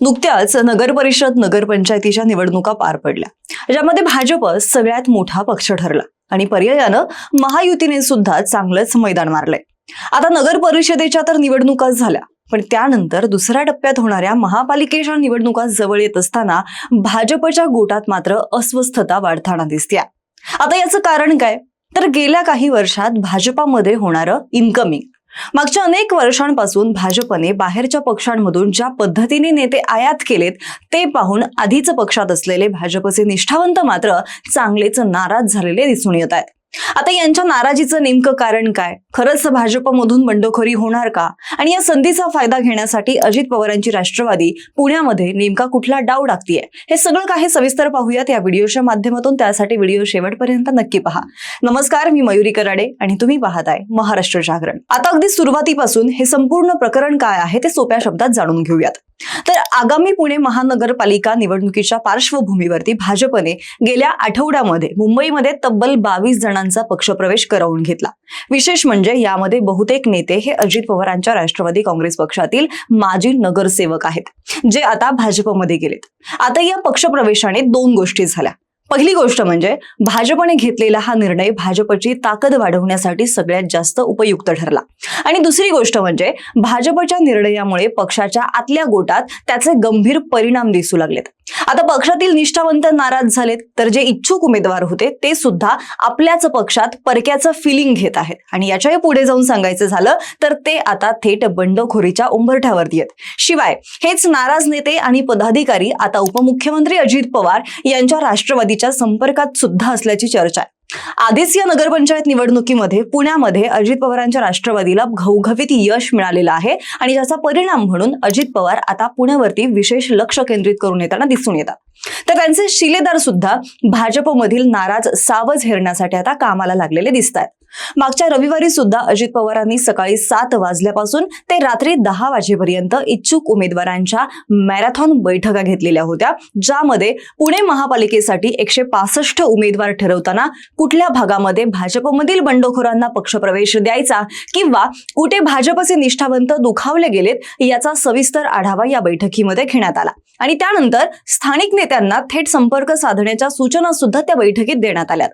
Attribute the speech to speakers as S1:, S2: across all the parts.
S1: नुकत्याच नगर परिषद नगरपंचायतीच्या निवडणुका पार पडल्या. ज्यामध्ये भाजप सगळ्यात मोठा पक्ष ठरला आणि पर्यायानं महायुतीने सुद्धा चांगलंच मैदान मारलंय. आता नगर परिषदेच्या तर निवडणुका झाल्या पण त्यानंतर दुसऱ्या टप्प्यात होणाऱ्या महापालिकेच्या निवडणुका जवळ येत असताना भाजपच्या गोटात मात्र अस्वस्थता वाढताना दिसते आता याचं कारण काय? तर गेल्या काही वर्षात भाजपामध्ये होणारं इन्कमिंग मागच्या अनेक वर्षांपासून भाजपने बाहेरच्या पक्षांमधून ज्या पद्धतीने नेते आयात केलेत ते पाहून आधीच पक्षात असलेले भाजपचे निष्ठावंत मात्र चांगलेच नाराज झालेले दिसून येत आहेत. आता यांच्या नाराजीचं नेमकं कारण काय? खरंच भाजपमधून बंडखोरी होणार का? आणि या संधीचा फायदा घेण्यासाठी अजित पवारांची राष्ट्रवादी पुण्यामध्ये नेमका कुठला डाव टाकतीये हे सगळं काही सविस्तर पाहूयात या व्हिडिओच्या माध्यमातून. त्यासाठी व्हिडिओ शेवटपर्यंत नक्की पहा. नमस्कार मी मयुरी कराडे आणि तुम्ही पाहत आहे महाराष्ट्र जागरण. आता अगदी सुरुवातीपासून हे संपूर्ण प्रकरण काय आहे ते सोप्या शब्दात जाणून घेऊयात. तर आगामी पुणे महानगरपालिका निवडणुकीच्या पार्श्वभूमीवरती भाजपने गेल्या आठवड्यामध्ये मुंबईमध्ये तब्बल बावीस जण जणांचा पक्षप्रवेश करवून घेतला. विशेष म्हणजे यामध्ये बहुतेक नेते हे अजित पवारांच्या राष्ट्रवादी काँग्रेस पक्षातील माजी नगरसेवक आहेत जे आता भाजपमध्ये गेलेत. आता या पक्षप्रवेशाने दोन गोष्टी झाल्या. पहिली गोष्ट म्हणजे भाजपने घेतलेला हा निर्णय भाजपची ताकद वाढवण्यासाठी सगळ्यात जास्त उपयुक्त ठरला. आणि दुसरी गोष्ट म्हणजे भाजपच्या निर्णयामुळे पक्षाच्या आतल्या गोटात त्याचे गंभीर परिणाम दिसू लागलेत. आता पक्षातील निष्ठावंत नाराज झालेत तर जे इच्छुक उमेदवार होते ते सुद्धा आपल्याच पक्षात परक्याचं फिलिंग घेत आहेत. आणि याच्याही पुढे जाऊन सांगायचं झालं तर ते आता थेट बंडखोरीच्या उंबरठ्यावरती आहेत. शिवाय हेच नाराज नेते आणि पदाधिकारी आता उपमुख्यमंत्री अजित पवार यांच्या राष्ट्रवादीच्या संपर्कात सुद्धा असल्याची चर्चा आहे. आधीच या नगरपंचायत निवडणुकीमध्ये पुण्यामध्ये अजित पवारांच्या राष्ट्रवादीला घवघवीत यश मिळालेलं आहे आणि ज्याचा परिणाम म्हणून अजित पवार आता पुण्यावरती विशेष लक्ष केंद्रित करून येताना दिसून येतात. तर त्यांचे शिलेदार सुद्धा भाजपमधील नाराज सावज हेरण्यासाठी आता कामाला लागलेले दिसत आहेत मागच्या रविवारी सुद्धा अजित पवारांनी सकाळी सात वाजल्यापासून ते रात्री दहा वाजेपर्यंत इच्छुक उमेदवारांच्या मॅरेथॉन बैठका घेतलेल्या होत्या ज्यामध्ये पुणे महापालिकेसाठी एकशे पासष्ट उमेदवार ठरवताना कुठल्या भागामध्ये भाजपमधील बंडखोरांना पक्षप्रवेश द्यायचा किंवा कुठे भाजपचे निष्ठावंत दुखावले गेलेत याचा सविस्तर आढावा या बैठकीमध्ये घेण्यात आला. आणि त्यानंतर स्थानिक नेत्यांना थेट संपर्क साधण्याच्या सूचना सुद्धा त्या बैठकीत देण्यात आल्या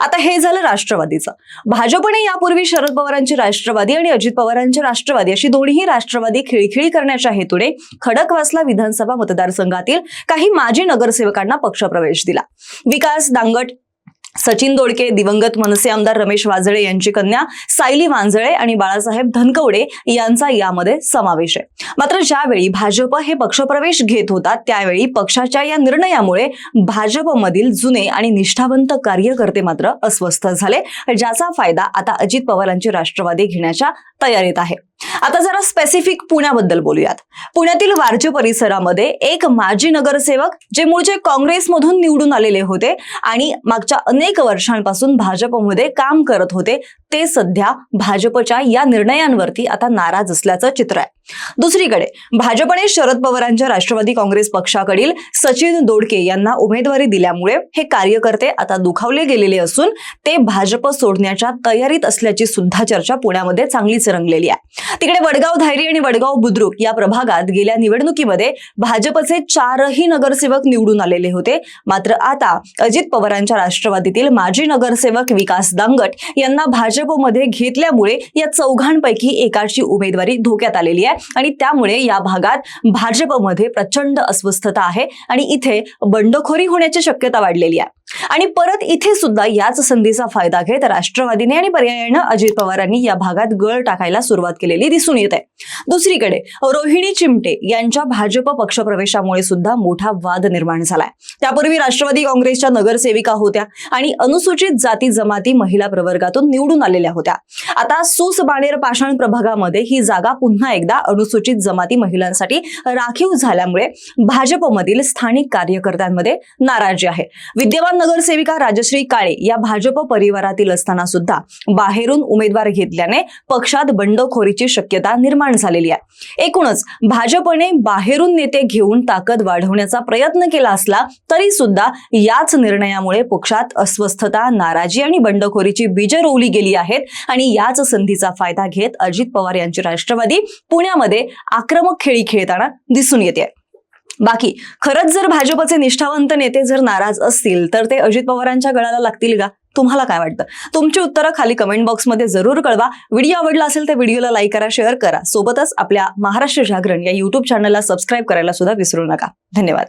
S1: आता हे झालं राष्ट्रवादीचं. भाजपने यापूर्वी शरद पवारांची राष्ट्रवादी आणि अजित पवारांची राष्ट्रवादी अशी दोन्ही राष्ट्रवादी खिळखिळी करण्याच्या हेतूने खडकवासला विधानसभा मतदारसंघातील काही माजी नगरसेवकांना पक्षप्रवेश दिला. विकास दांगट सचिन दोडके दिवंगत मनसे आमदार रमेश वाजळे यांची कन्या सायली वांजळे आणि बाळासाहेब धनकवडे यांचा यामध्ये समावेश आहे. मात्र ज्यावेळी भाजप हे पक्षप्रवेश घेत होता त्यावेळी पक्षाच्या या निर्णयामुळे भाजपमधील जुने आणि निष्ठावंत कार्यकर्ते मात्र अस्वस्थ झाले. ज्याचा फायदा आता अजित पवारांची राष्ट्रवादी घेण्याच्या तयारीत आहे. आता जरा स्पेसिफिक पुण्याबद्दल बोलूयात. पुण्यातील वारजे परिसरामध्ये एक माजी नगरसेवक जे मूळचे काँग्रेसमधून निवडून आलेले होते आणि मागच्या अनेक वर्षांपासून भाजपमध्ये काम करत होते ते सध्या भाजपच्या या निर्णयांवरती आता नाराज असल्याचं चित्र आहे. दुसरीकडे भाजपने शरद पवारांच्या राष्ट्रवादी काँग्रेस पक्षाकडील सचिन दोडके यांना उमेदवारी दिल्यामुळे हे कार्यकर्ते आता दुखावले गेलेले असून ते भाजप सोडण्याच्या तयारीत असल्याची सुद्धा चर्चा पुण्यामध्ये चांगलीच रंगलेली आहे. तिकडे वडगाव धायरी आणि वडगाव बुद्रुक या प्रभागात गेल्या निवडणुकीमध्ये भाजपचे चारही नगरसेवक निवडून आलेले होते. मात्र आता अजित पवारांच्या राष्ट्रवादीतील माजी नगरसेवक विकास दांगट यांना भाजपमध्ये घेतल्यामुळे या चौघांपैकी एकाची उमेदवारी धोक्यात आलेली आहे आणि त्यामुळे या भागात भाजपमध्ये प्रचंड अस्वस्थता आहे आणि इथे बंडखोरी होण्याची शक्यता वाढलेली आहे. आणि परत इथे सुद्धा याच संधीचा फायदा घेत राष्ट्रवादीने आणि पर्यायानं अजित पवारांनी या भागात गळ टाकायला सुरुवात केलेली दिसून येत आहे दुसरीकडे रोहिणी चिमटे यांच्या भाजप पक्षप्रवेशामुळे सुद्धा मोठा वाद निर्माण झालाय. त्यापूर्वी राष्ट्रवादी काँग्रेसच्या नगरसेविका होत्या आणि अनुसूचित जाती जमाती महिला प्रवर्गातून निवडून आलेल्या होत्या. आता सूस बाणेर पाषाण प्रभागामध्ये ही जागा पुन्हा एकदा अनुसूचित जमाती महिलांसाठी राखीव झाल्यामुळे भाजपमधील स्थानिक कार्यकर्त्यांमध्ये नाराजी आहे. विद्यमान नगरसेविका राजश्री काळे या भाजप परिवारातील असताना सुद्धा बाहेरून उमेदवार घेतल्याने पक्षात बंडखोरीची शक्यता निर्माण झालेली आहे. एकूणच भाजपने बाहेरून नेते घेऊन ताकद वाढवण्याचा प्रयत्न केला असला तरी सुद्धा याच निर्णयामुळे पक्षात अस्वस्थता नाराजी आणि बंडखोरीची बीज रोवली गेली आहेत आणि याच संधीचा फायदा घेत अजित पवार यांची राष्ट्रवादी पुण्यामध्ये आक्रमक खेळी खेळताना दिसून येते बाकी खरंच जर भाजपचे निष्ठावंत नेते जर नाराज असतील तर ते अजित पवारांच्या गळाला लागतील का? तुम्हाला काय वाटतं? तुमची उत्तरं खाली कमेंट बॉक्समध्ये जरूर कळवा. व्हिडिओ आवडला असेल तर व्हिडिओला लाईक करा शेअर करा. सोबतच आपल्या महाराष्ट्र जागरण या युट्यूब चॅनलला सबस्क्राईब करायला सुद्धा विसरू नका. धन्यवाद.